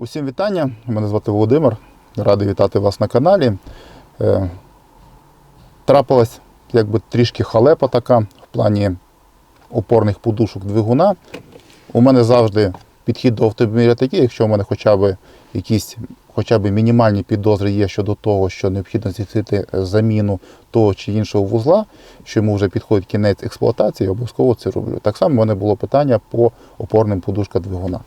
Усім вітання. Мене звати Володимир. Радий вітати вас на каналі. Е, Трапилась якби трішки халепа така в плані опорних подушок двигуна. У мене завжди підхід до автомобіля такий, якщо у мене хоча б якісь хоча б мінімальні підозри є щодо того, що необхідно здійснити заміну того чи іншого вузла, що йому вже підходить кінець експлуатації, я обов'язково це роблю. Так само в мене було питання по опорним подушкам двигуна.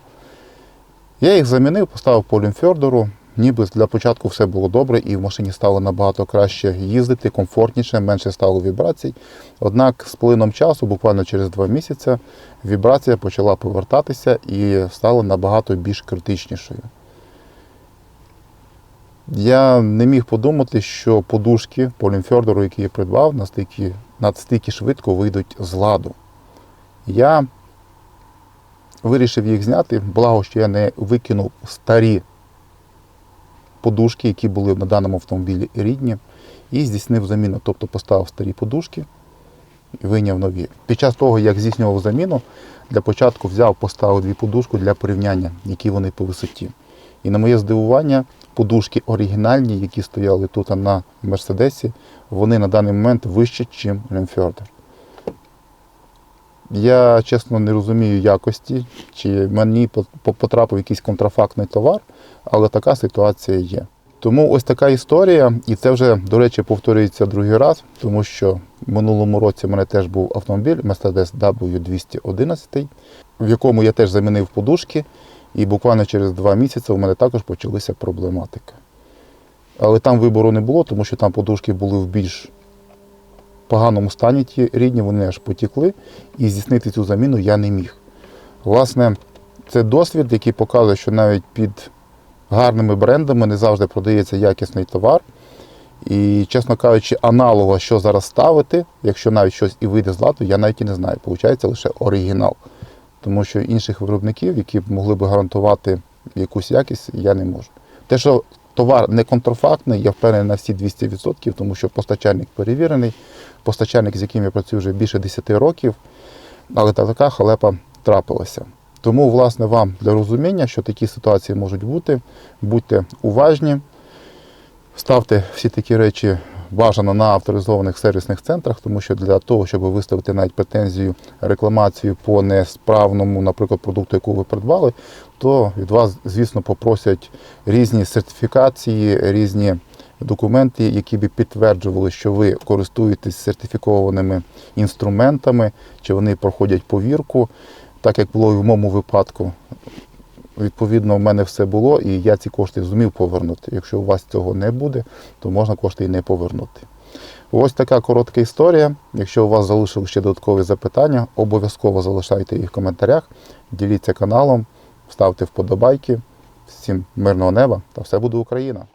Я їх замінив, поставив по Лімфьордеру. Ніби для початку все було добре, і в машині стало набагато краще їздити, комфортніше, менше стало вібрацій. Однак з плином часу, буквально через два місяці, вібрація почала повертатися і стала набагато більш критичнішою. Я не міг подумати, що подушки по Лімфьордеру, які я придбав, настільки, настільки швидко вийдуть з ладу. Я вирішив їх зняти, благо, що я не викинув старі подушки, які були на даному автомобілі рідні, і здійснив заміну. Тобто поставив старі подушки і вийняв нові. Під час того, як здійснював заміну, для початку взяв, поставив дві подушки для порівняння, які вони по висоті. І на моє здивування, подушки оригінальні, які стояли тут на Мерседесі, вони на даний момент вищі, ніж Лемфьордер. Я чесно не розумію якості, чи мені потрапив якийсь контрафактний товар, але така ситуація є. Тому ось така історія, і це вже, до речі, повторюється другий раз, тому що в минулому році в мене теж був автомобіль Mercedes W211, в якому я теж замінив подушки, і буквально через два місяці у мене також почалися проблематики. Але там вибору не було, тому що там подушки були в більш поганому стані ті рідні, вони аж потікли, і здійснити цю заміну я не міг. Власне, це досвід, який показує, що навіть під гарними брендами не завжди продається якісний товар. І, чесно кажучи, аналога, що зараз ставити, якщо навіть щось і вийде з ладу, я навіть і не знаю. Получається лише оригінал. Тому що інших виробників, які б могли б гарантувати якусь якість, я не можу. Те, що товар не контрафактний, я впевнений на всі 200%, тому що постачальник перевірений, постачальник, з яким я працюю вже більше 10 років, але та така халепа трапилася. Тому, власне, вам для розуміння, що такі ситуації можуть бути, будьте уважні, ставте всі такі речі бажано на авторизованих сервісних центрах, тому що для того, щоб виставити навіть претензію, рекламацію по несправному, наприклад, продукту, яку ви придбали, то від вас, звісно, попросять різні сертифікації, різні документи, які би підтверджували, що ви користуєтесь сертифікованими інструментами, чи вони проходять повірку, так як було і в моєму випадку. Відповідно, в мене все було, і я ці кошти зумів повернути. Якщо у вас цього не буде, то можна кошти і не повернути. Ось така коротка історія. Якщо у вас залишили ще додаткові запитання, обов'язково залишайте їх в коментарях, діліться каналом, ставте вподобайки. Всім мирного неба та все буде Україна!